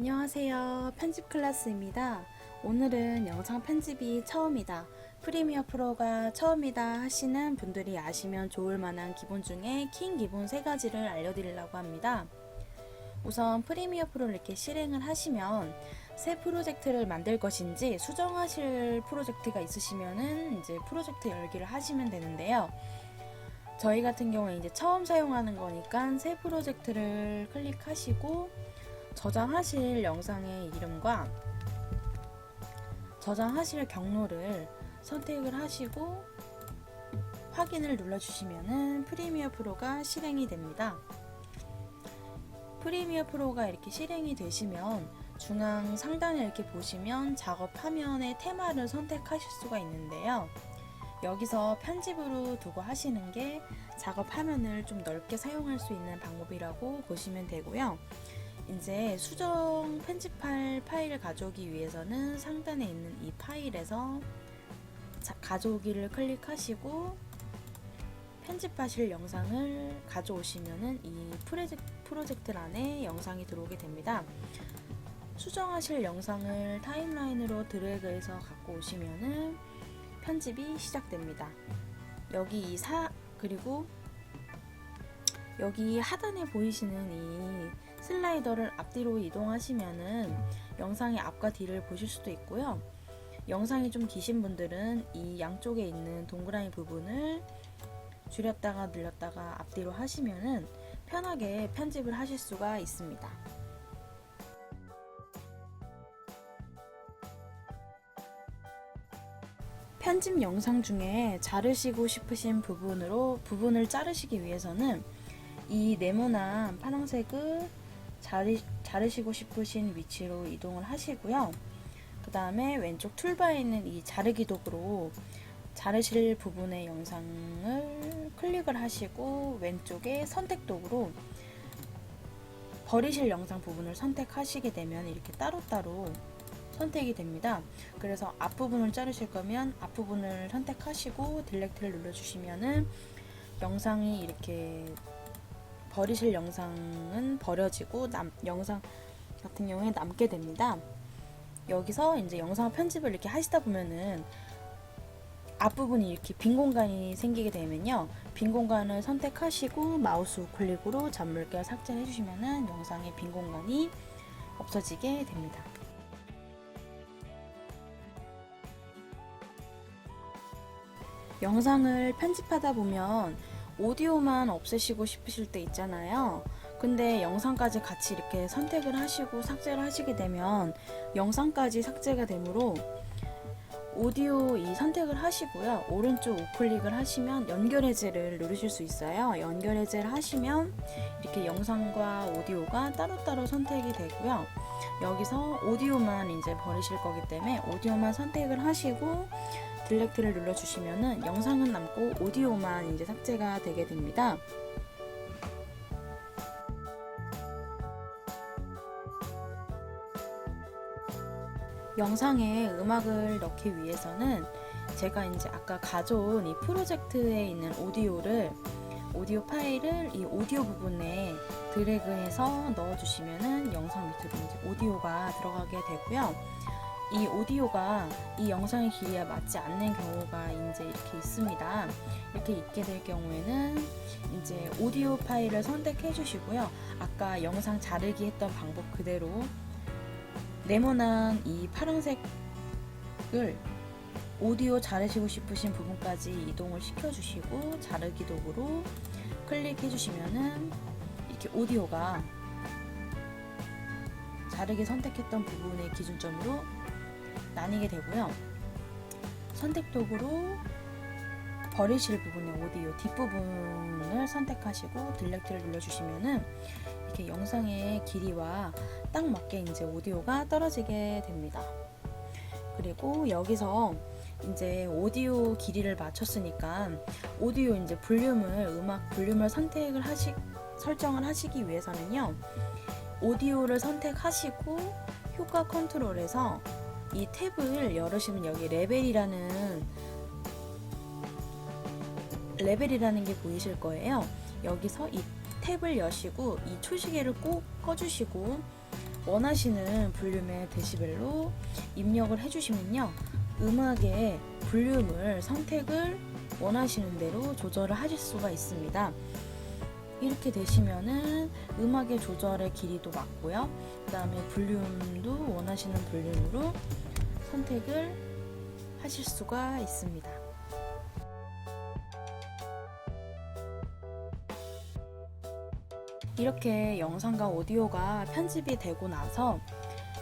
안녕하세요. 편집 클래스입니다. 오늘은 영상 편집이 처음이다. 프리미어 프로가 처음이다 하시는 분들이 아시면 좋을 만한 기본 중에 킹 기본 세 가지를 알려드리려고 합니다. 우선 프리미어 프로를 이렇게 실행을 하시면 새 프로젝트를 만들 것인지 수정하실 프로젝트가 있으시면은 이제 프로젝트 열기를 하시면 되는데요. 저희 같은 경우에 이제 처음 사용하는 거니까 새 프로젝트를 클릭하시고 저장하실 영상의 이름과 저장하실 경로를 선택을 하시고 확인을 눌러주시면은 프리미어 프로가 실행이 됩니다. 프리미어 프로가 이렇게 실행이 되시면 중앙 상단에 이렇게 보시면 작업 화면의 테마를 선택하실 수가 있는데요. 여기서 편집으로 두고 하시는 게 작업 화면을 좀 넓게 사용할 수 있는 방법이라고 보시면 되고요. 이제 수정 편집할 파일을 가져오기 위해서는 상단에 있는 이 파일에서 자, 가져오기를 클릭하시고 편집하실 영상을 가져오시면은 이 프로젝트, 프로젝트란에 영상이 들어오게 됩니다. 수정하실 영상을 타임라인으로 드래그해서 갖고 오시면은 편집이 시작됩니다. 여기 이 사 그리고 여기 하단에 보이시는 이 슬라이더를 앞뒤로 이동하시면은 영상의 앞과 뒤를 보실 수도 있고요. 영상이 좀 기신 분들은 이 양쪽에 있는 동그라미 부분을 줄였다가 늘렸다가 앞뒤로 하시면은 편하게 편집을 하실 수가 있습니다. 편집 영상 중에 자르시고 싶으신 부분으로 부분을 자르시기 위해서는 이 네모난 파란색을 자르, 자르시고 싶으신 위치로 이동을 하시고요. 그 다음에 왼쪽 툴바에 있는 이 자르기 도구로 자르실 부분의 영상을 클릭을 하시고 왼쪽에 선택 도구로 버리실 영상 부분을 선택하시게 되면 이렇게 따로따로 선택이 됩니다. 그래서 앞부분을 자르실 거면 앞부분을 선택하시고 딜렉트를 눌러주시면은 영상이 이렇게 버리실 영상은 버려지고 남, 영상 같은 경우에 남게 됩니다. 여기서 이제 영상 편집을 이렇게 하시다 보면은 앞부분이 이렇게 빈 공간이 생기게 되면요. 빈 공간을 선택하시고 마우스 우클릭으로 잔물결 삭제해 주시면은 영상의 빈 공간이 없어지게 됩니다. 영상을 편집하다 보면 오디오만 없애시고 싶으실 때 있잖아요. 근데 영상까지 같이 이렇게 선택을 하시고 삭제를 하시게 되면 영상까지 삭제가 되므로 오디오 이 선택을 하시고요. 오른쪽 우클릭을 하시면 연결 해제를 누르실 수 있어요. 연결 해제를 하시면 이렇게 영상과 오디오가 따로따로 선택이 되고요. 여기서 오디오만 이제 버리실 거기 때문에 오디오만 선택을 하시고 딜렉트를 눌러주시면은 영상은 남고 오디오만 이제 삭제가 되게 됩니다. 영상에 음악을 넣기 위해서는 제가 이제 아까 가져온 이 프로젝트에 있는 오디오를 오디오 파일을 이 오디오 부분에 드래그해서 넣어주시면은 영상 밑으로 이제 오디오가 들어가게 되고요. 이 오디오가 이 영상의 길이와 맞지 않는 경우가 이제 이렇게 있습니다. 이렇게 있게 될 경우에는 이제 오디오 파일을 선택해 주시고요. 아까 영상 자르기 했던 방법 그대로 네모난 이 파란색을 오디오 자르시고 싶으신 부분까지 이동을 시켜 주시고 자르기 도구로 클릭해 주시면은 이렇게 오디오가 자르기 선택했던 부분의 기준점으로 나뉘게 되고요. 선택 도구로 버리실 부분의 오디오 뒷부분을 선택하시고 딜렉트를 눌러주시면은 이렇게 영상의 길이와 딱 맞게 이제 오디오가 떨어지게 됩니다. 그리고 여기서 이제 오디오 길이를 맞췄으니까 오디오 이제 볼륨을 음악 볼륨을 선택을 하시 설정을 하시기 위해서는요 오디오를 선택하시고 효과 컨트롤에서 이 탭을 열으시면 여기 레벨이라는 레벨이라는 게 보이실 거예요. 여기서 이 탭을 여시고 이 초시계를 꼭 꺼주시고 원하시는 볼륨의 데시벨로 입력을 해주시면요. 음악의 볼륨을 선택을 원하시는 대로 조절을 하실 수가 있습니다. 이렇게 되시면은 음악의 조절의 길이도 맞고요. 그 다음에 볼륨도 원하시는 볼륨으로 선택을 하실 수가 있습니다. 이렇게 영상과 오디오가 편집이 되고 나서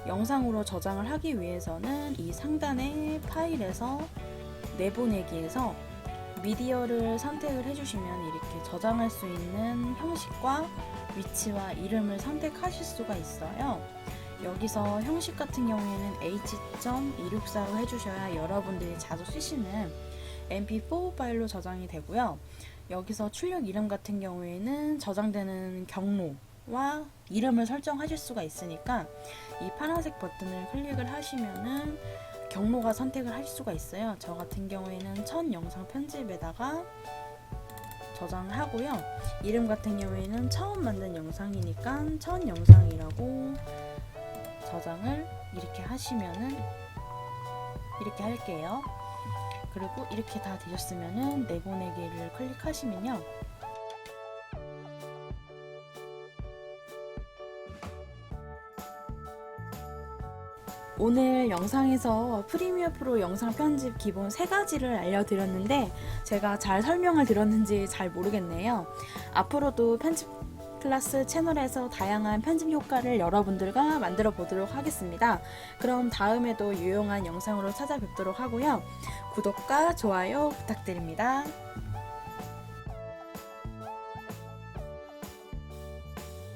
영상으로 저장을 하기 위해서는 이 상단의 파일에서 내보내기에서 미디어를 선택을 해주시면 이렇게 저장할 수 있는 형식과 위치와 이름을 선택하실 수가 있어요. 여기서 형식 같은 경우에는 h.264로 해주셔야 여러분들이 자주 쓰시는 mp4 파일로 저장이 되고요. 여기서 출력 이름 같은 경우에는 저장되는 경로와 이름을 설정하실 수가 있으니까 이 파란색 버튼을 클릭을 하시면은 경로가 선택을 할 수가 있어요. 저 같은 경우에는 첫 영상 편집에다가 저장을 하고요. 이름 같은 경우에는 처음 만든 영상이니까 첫 영상이라고 저장을 이렇게 하시면은 이렇게 할게요. 그리고 이렇게 다 되셨으면은 내보내기를 클릭하시면요. 오늘 영상에서 프리미어 프로 영상 편집 기본 세 가지를 알려드렸는데 제가 잘 설명을 드렸는지 잘 모르겠네요. 앞으로도 편집 클래스 채널에서 다양한 편집 효과를 여러분들과 만들어 보도록 하겠습니다. 그럼 다음에도 유용한 영상으로 찾아뵙도록 하고요. 구독과 좋아요 부탁드립니다.